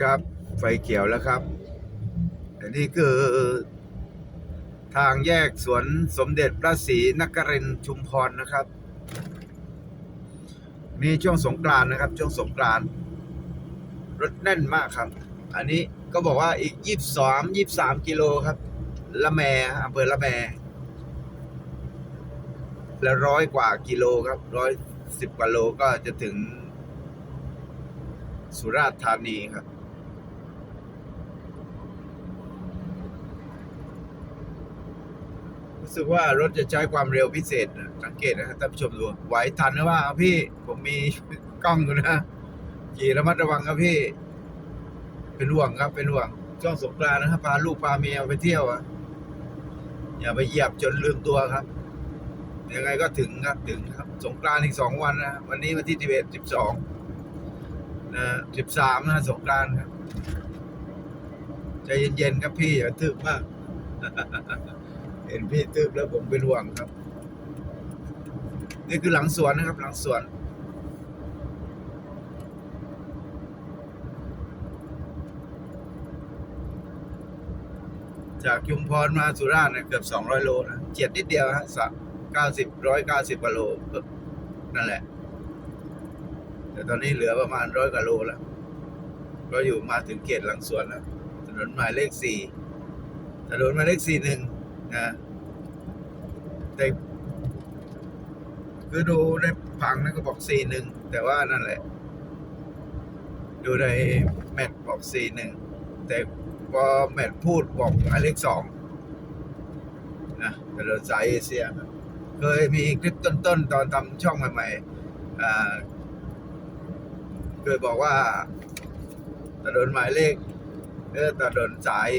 ครับไฟเขียวแล้วครับ อันนี้คือทางแยกสวนสมเด็จพระศรีนครินทร์ชุมพรนะครับ มีช่วงสงกรานต์นะครับ ช่วงสงกรานรถแน่นมากครับ อันนี้ก็บอกว่าอีกยี่สิบสองยี่สามกิโลครับ ละแมอำเภอละแมแล้วร้อยกว่ากิโลครับร้อยสิบกว่าโลก็จะถึง สุราษฎร์ธานีครับ รู้สึกว่ารถจะใช้ความเร็วพิเศษนะสังเกตนะครับท่านผู้ชมดู ไหวทันหรือว่าพี่ ผมมีกล้องอยู่นะขี่ระมัดระวังครับพี่ เป็นห่วงครับเป็นห่วงช่วงสงกรานต์นะครับพาลูกพาเมียไปเที่ยวอะอย่าไปเหยียบจนลืมตัวครับยังไงก็ถึงครับถึงครับ สงกรานต์อีกสองวันนะวันนี้วันที่สิบเอ็ดสิบสอง นะสิบสามนะสงกานต์ครับใจเย็นๆครับพี่อย่าทึบมาก เห็นพี่ทึบแล้วผมเป็นห่วงครับ นี่คือหลังสวนนะครับ หลังสวนจากชุมพรมาสุราษฎร์เนี่ยเกือบสองร้อยโลนะเจ็ดนิดเดียวฮะสักเก้าสิบร้อยเก้าสิบกว่าโลนั่นแหละ แต่ตอนนี้เหลือประมาณร้อยกว่าโลแล้ว ก็อยู่มาถึงเขตหลังสวนแล้วถนนหมายเลขสี่ถนนหมายเลขสี่หนึ่งนะแต่คือดูในผังนั้นก็บอกสี่หนึ่งแต่ว่านั่นแหละ ดูในแมปบอกสี่หนึ่งแต่พอแมทพูดบอกหมายเลขสองนะถนนสายเอเชีย เคยมีคลิปต้นๆตอนทำช่องใหม่ๆอ่า เคยบอกว่าถนนหมายเลขเออถนนสาย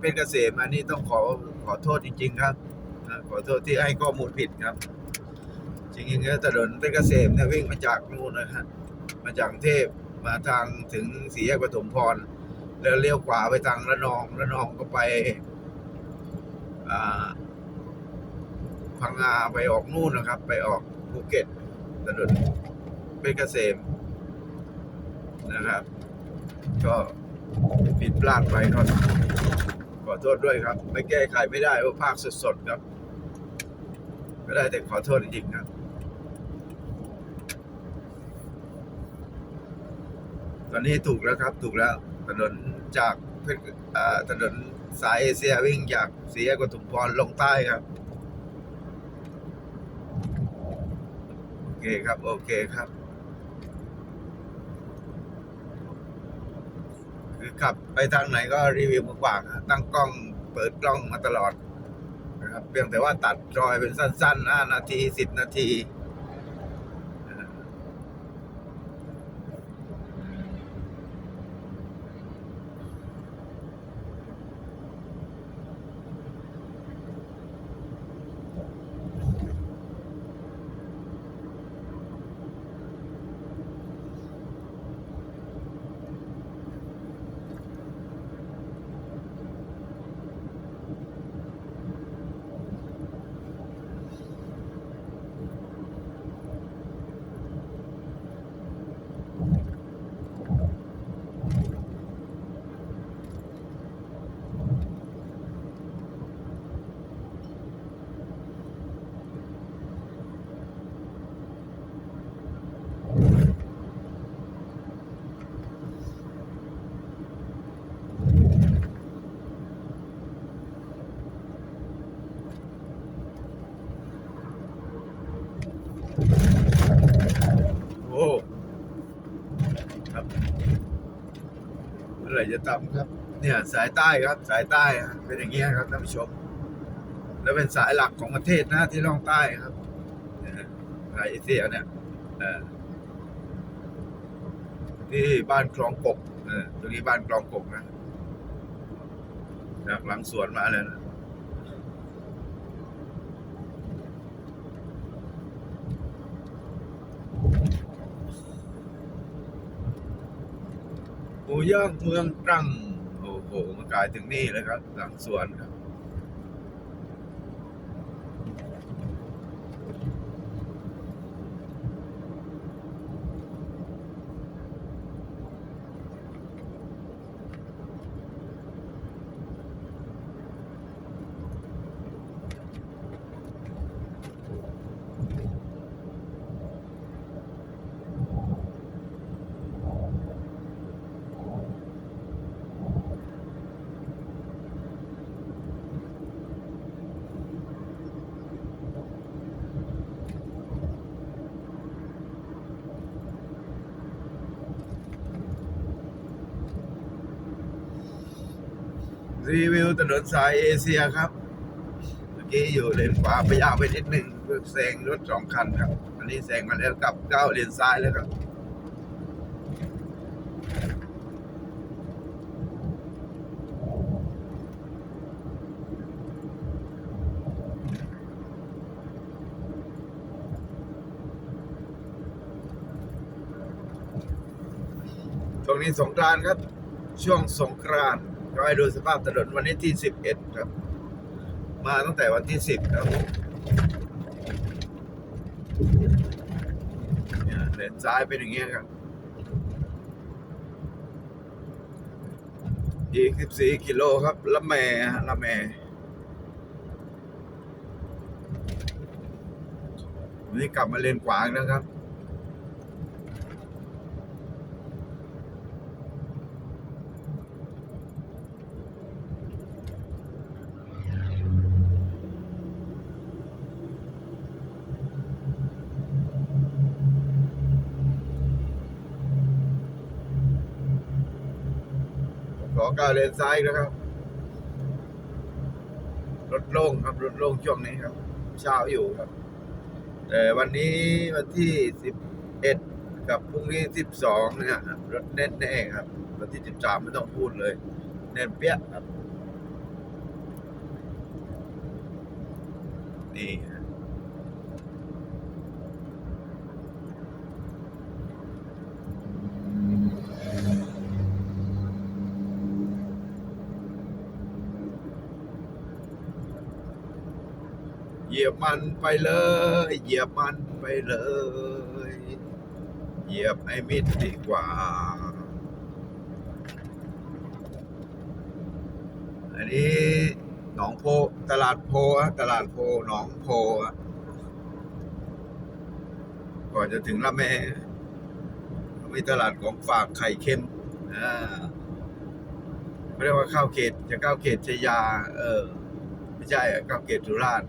เป็นเกษมอันนี้ต้องขอขอโทษจริง ๆ ครับขอโทษที่ให้ข้อมูลผิดครับ จริงๆแล้วถนนเป็นเกษมเนี่ยวิ่งมาจากนู่นนะครับมาจากเทพมาทางถึงสี่แยกปฐมพร แล้วเลี้ยวขวาไปทางระนองระนองก็ไปอ่าพังงาไปออกนู่นนะครับ ไปออกภูเก็ตถนนเป็นเกษม นะครับ ก็ผิดพลาดไปก็ขอโทษด้วยครับ ไม่แก้ไขไม่ได้ว่าภาคสดๆครับก็ได้แต่ขอโทษจริงๆครับตอนนี้ถูกแล้วครับ ถูกแล้วถนนจากถนนสายเอเชียวิ่งจากสียกทุมพรลงใต้ครับ โอเคครับ โอเคครับ คือ ขับไปทางไหนก็รีวิวมากว่าๆตั้งกล้องเปิดกล้องมาตลอดนะครับเพียงแต่ว่าตัดรอยเป็นสั้นๆ5นาที 10 นาที จะต่ำครับ เนี่ยสายใต้ครับสายใต้เป็นอย่างเงี้ยครับท่านผู้ชม แล้วเป็นสายหลักของประเทศนะที่ล่องใต้ครับสายเอเชียเนี่ยที่บ้านคลองกบตรงนี้บ้านคลองกบนะจากหลังสวนมาเลยนะ ย่างเมืองตรัง โอ้โหมากลายถึงนี่เลยครับหลังสวนครับ รีวิวถนนสายเอเชียครับ เมื่อกี้อยู่เลนขวาไปยาวไปนิดหนึ่งเพื่อแซงรถสองคันครับ อันนี้แซงมาแล้วกลับก้าวเลนซ้ายแล้วครับตรงนี้สงกรานครับ ช่วงสงกรานต์ ก็ให้ดูสภาพถนนวันนี้ที่สิบเอ็ดครับ มาตั้งแต่วันที่สิบครับเลนซ้ายเป็นอย่างเงี้ยครับอีกสิบสี่กิโลครับละแมฮะละแมวันนี้กลับมาเลนขวางนะครับ ก้าเลนซ้ายนะครับ รถโล่งครับ รถโล่งช่วงนี้ครับ เช้าอยู่ครับ แต่วันนี้วันที่สิบเอ็ดกับพรุ่งนี้สิบสองเนี่ยรถแน่นแน่ครับ วันที่สิบสามไม่ต้องพูดเลย แน่นเปี้ยครับ นี่ เหยียบมันไปเลย เหยียบมันไปเลย เหยียบไอ้มิดดีกว่า อันนี้หนองโพตลาดโพตลาดโพหนองโพก่อนจะถึงละแม่มีตลาดของฝากไข่เค็มอ่าเขาเรียกว่าข้าวเขตจะข้าวเขตชยา เออ ไม่ใช่ข้าวเขตสุราษฎร์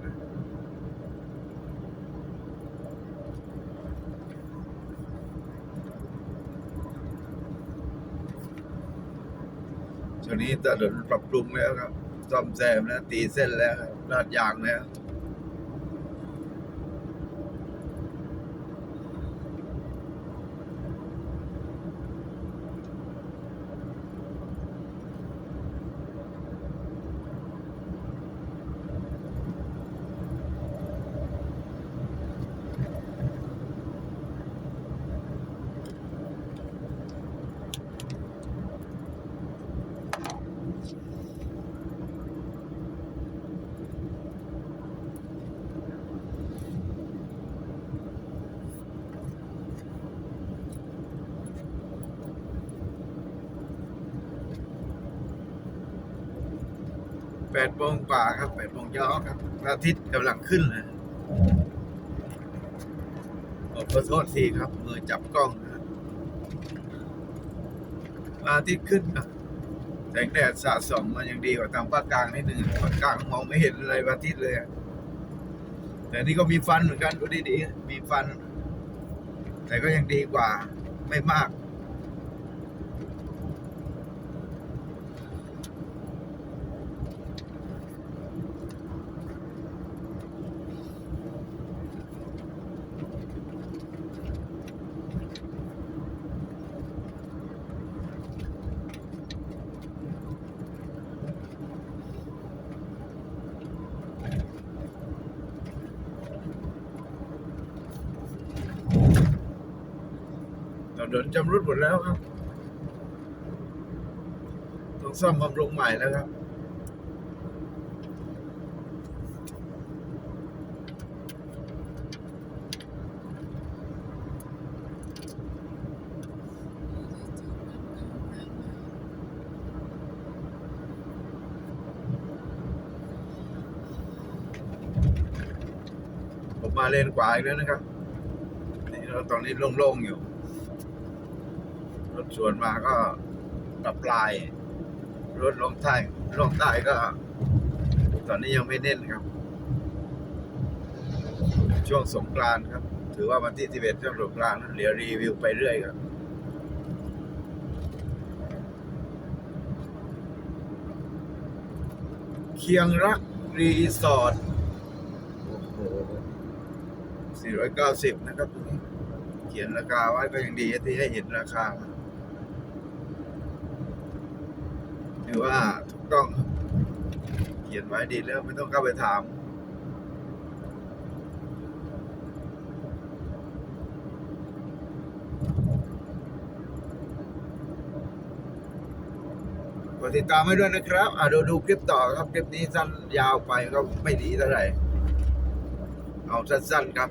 ตอนนี้ถนนปรับปรุงแล้วครับซ่อมแซมแล้วตีเส้นแล้วลาดยางแล้ว แปดโมงกว่าครับแปดโมงเช้าครับอาทิตย์กำลังขึ้นเลยขอโทษทีครับ มือจับกล้องนะอาทิตย์ขึ้นนะแสงแดดสะสมมันยังดีกว่าทางภาคกลางนิดหนึ่งภาคกลางมองไม่เห็นอะไรอาทิตย์เลยแต่นี่ก็มีฟันเหมือนกันดูดีๆมีฟัน แต่ก็ยังดีกว่าไม่มาก ถนนจำรุดหมดแล้วครับ ต้องซ่อมบำรุงใหม่แล้วครับผมมาเลนขวาอีกแล้วนะครับ นี่เราตอนนี้โล่งๆอยู่ รถสวนมาก็ตับลาย รถลงใต้ลงใต้ก็ ตอนนี้ยังไม่เน้นครับ ช่วงสงกรานครับ ถือว่าวันที่11ช่วงสงกรานเดี๋ยวรีวิวไปเรื่อยครับเคียงรักรีสอร์ทโอ้โหสี่ร้อยเก้าสิบนะครับตรงนี้เขียนราคาไว้ก็ยังดีที่ให้เห็นราคา ถือว่าถูกต้องเขียนไว้ดีแล้วไม่ต้องเข้าไปถามกดติดตามให้ด้วยนะครับอะดูดูคลิปต่อครับ คลิปนี้สั้นยาวไปก็ไม่ดีเท่าไหร่ เอาสั้นๆครับ